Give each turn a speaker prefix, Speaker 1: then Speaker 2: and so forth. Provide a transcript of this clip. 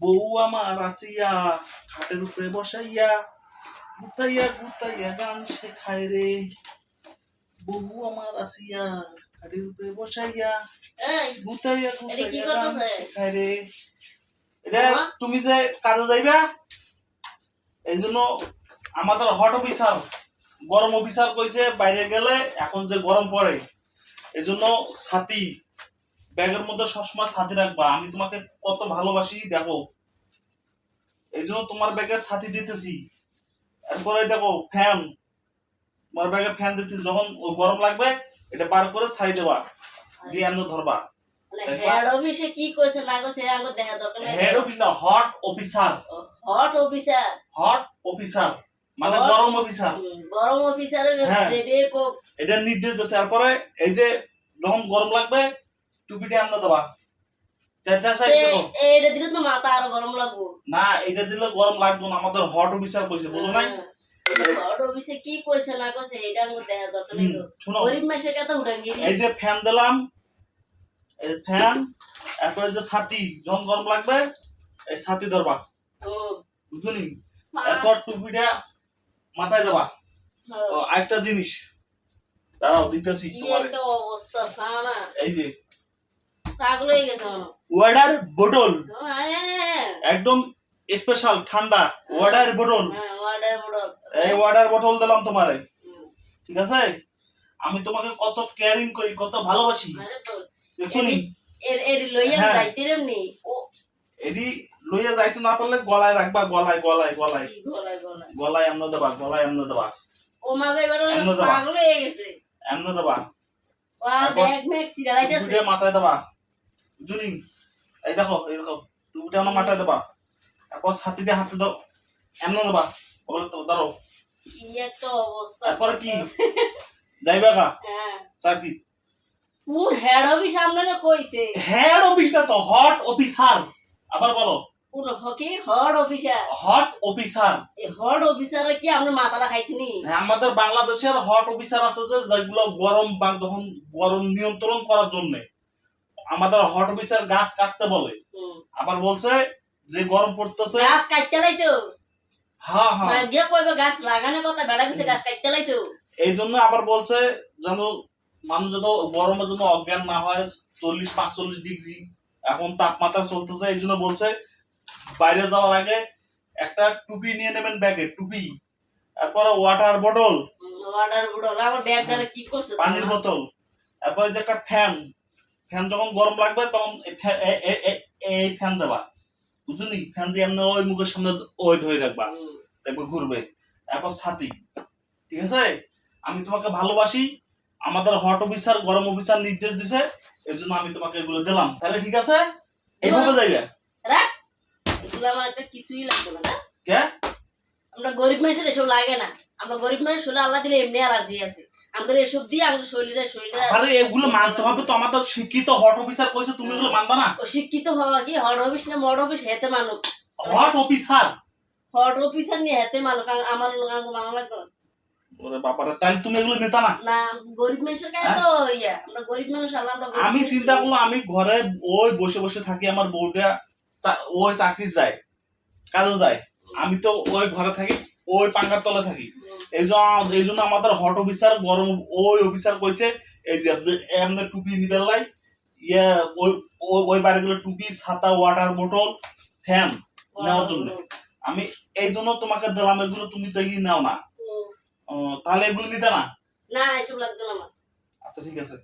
Speaker 1: বউ আমার আছিয়া খাটের উপরে বসাইয়া গুতাইয়া গুতাইয়া গান শেখায় রে। বউ আমার আসিয়া খাটের উপরে বসাইয়া গুতাইয়া গুতাইয়া গান শেখায় রে। এটা তুমি যে কাজে যাইবা এই জন্য আমাদের হট অফিসার গরম অফিসার কইছে বাইরে গেলে এখন যে গরম পড়ে এই জন্য ছাতি ব্যাগের মধ্যে সবসময় ছাতি রাখবা। আমি তোমাকে কত ভালোবাসি দেখো। এই জন্য তোমার ব্যাগে ছাতি দিতেছি। এরপরে দেখো ফ্যান তোমার ব্যাগে ফ্যান দিতেছি। যখন ও গরম লাগবে এটা বার করে ছাই দেবা। দিয়ে এমন ধরবা।
Speaker 2: মানে হেড অফিসে কি কইছে না কইছে আগে দেখা দরকার নাই।
Speaker 1: হেড অফিস না hot officer
Speaker 2: hot officer
Speaker 1: hot officer মানে গরম অফিসার
Speaker 2: গরম অফিসারের
Speaker 1: হ্যাঁ।
Speaker 2: যেতে
Speaker 1: এটা নির্দেশ দিচ্ছে তারপরে এই যে যখন গরম লাগবে টুপিটা আমরা দেবা চেঁচা সাইড দেখো।
Speaker 2: এইটা দিলে তো মাথা আরও গরম লাগবো।
Speaker 1: না এটা দিলে গরম লাগবে না আমাদের হট অফিসার কইছে বুঝো নাই?
Speaker 2: কি কইছে না কইছে এটা দেখা দরকার নাই তো। গরিব মাসের কথা উঠাঙ্গিরি
Speaker 1: এই যে ফ্যান দিলাম এই ফ্যান এরপরে যে ছাতি যখন গরম লাগবে এই ছাতি ধরবা। বুঝলি এরপর টুপিটা মাথায় দেবা। ও, আরেকটা জিনিস। দাঁড়াও দিতেছি তোমার। এই যে
Speaker 2: পাগল হয়ে গেছে। মনে
Speaker 1: ওয়াটার বোতল
Speaker 2: হ্যাঁ
Speaker 1: একদম স্পেশাল ঠান্ডা
Speaker 2: হ্যাঁ বড়
Speaker 1: এই বোতল দিলাম তোমারে। ঠিক আছে? আমি তোমাকে কত কেয়ারিং করি কত ভালোবাসি। দেখছ নি?
Speaker 2: লইয়া
Speaker 1: হ্যাঁ।
Speaker 2: যাইতে রেমনি
Speaker 1: এডি লইয়া যাইতে না পারলে গলায় রাখবা গলায় গলায় গলায়।
Speaker 2: গলায়
Speaker 1: এমন দেবা গলায় এমন দেবা।
Speaker 2: ও মাগে এবার
Speaker 1: এমনে দেবা।
Speaker 2: পাগল হয়ে গেছে।
Speaker 1: এমন দেবা।
Speaker 2: আর ব্যাগ ম্যাগ
Speaker 1: টুপিটা মাথায় দেবা। এই দেখো এই দেখো টুপিটা আমার মাথায় দেবা। তারপর ছাতিটা হাতে দাও। এমন দেবা। তো ধরো
Speaker 2: কি একটা অবস্থা।
Speaker 1: তারপরে কি? যাইবা কা
Speaker 2: হ্যাঁ।
Speaker 1: চাকরি?
Speaker 2: কোন হেড অফিস আপনারা কইছে?
Speaker 1: হেড অফিসটা তো হট অফিসার আবার বলো।
Speaker 2: কোন হকি হড অফিসার
Speaker 1: হট অফিসার
Speaker 2: এই হড অফিসারে কি আপনার মাথাটা খাইছিনি?
Speaker 1: হ্যাঁ, আমাদের বাংলাদেশের হট অফিসার আছে যে যেগুলো গরম বা যখন গরম নিয়ন্ত্রণ করার জন্য। আমাদের হট অফিসার গাছ কাটতে বলে। আবার বলছে যে গরম পড়তেছে।
Speaker 2: গাছ কাটতে লাইতো।
Speaker 1: হ্যাঁ হ্যাঁ।
Speaker 2: ভাগ্য কইবে গাছ লাগানোর কথা বেড়া গেছে গাছ কাটতে লাইতো।
Speaker 1: এই জন্য আবার বলছে যেন মানুষ যত গরমের জন্য অজ্ঞান না হয় চল্লিশ পাঁচচল্লিশ ডিগ্রি। এখন তাপমাত্রা চলতেছে এই জন্য বলছে বাইরে যাওয়ার আগে একটা টুপি নিয়ে নেবেন ব্যাগে টুপি। তারপরে ওয়াটার বোতল
Speaker 2: ওয়াটার বুড়ো আমার ব্যাগটারে কি করছে
Speaker 1: পানির বোতল। তারপরে যে একটা ফ্যান ফ্যান যখন গরম লাগবে তখন এই ফ্যান দেবা। বুঝলি ফ্যান দিয়ে এমনি ওই মুখের সামনে ওই ধরে রাখবা। দেখবে ঘুরবে। তারপর ছাতি। ঠিক আছে? আমি তোমাকে ভালোবাসি। আমাদের হট অফিসার গরম অফিসার নির্দেশ দিছে। এর জন্য আমি তোমাকে এগুলো দিলাম। তাহলে ঠিক আছে? এইভাবে যাইবে?
Speaker 2: এগুলো আমার একটা কিছুই লাগবে না?
Speaker 1: কে?
Speaker 2: আমরা গরিব মানুষের এসব লাগে না। আমরা গরিব মানুষ হলে আল্লাহ দিলে এমনি অ্যালার্জি আছে। আমাদের এসব দিয়ে আমাদের শরীরে শরীরে
Speaker 1: আরে এগুলো মানতে হবে তো আমাদের শিক্ষিত হট অফিসার কইছে তুমি এগুলো মানবা না?
Speaker 2: অশিক্ষিত হওয়া কি? হড অফিস না মড অফিস হেতে মানুষ
Speaker 1: হট অফিসার
Speaker 2: হড অফিসার নিয়ে হেতে আমার মানা লাগতো না।
Speaker 1: ওরে বাবারে তাহলে তুমি এগুলো নিতা না?
Speaker 2: না গরিব মানুষের কাছে তো ইয়া আমরা গরিব মানুষ আল্লাহ আমরা
Speaker 1: আমি চিন্তা করলাম আমি ঘরে ওই বসে বসে থাকি আমার বউটা ওই চাকরি যায় কাজে যায়। আমি তো ওই ঘরে থাকি ওই পাঙ্কার তলে থাকি। এই জন্য এই জন্য আমাদের হট অফিসার গরম ওই অফিসার কইছে এই যে এমনি টুপি নিবেন লাই। ইয়ে ওই ওই- বাড়িগুলো টুপি ছাতা ওয়াটার বোতল ফ্যান নেওয়ার জন্য। আমি এই জন্য তোমাকে দিলাম এগুলো তুমি তো এগিয়ে নাও না। তাহলে এগুলো নিতে না?
Speaker 2: না এসব লাগতো না
Speaker 1: আচ্ছা ঠিক আছে।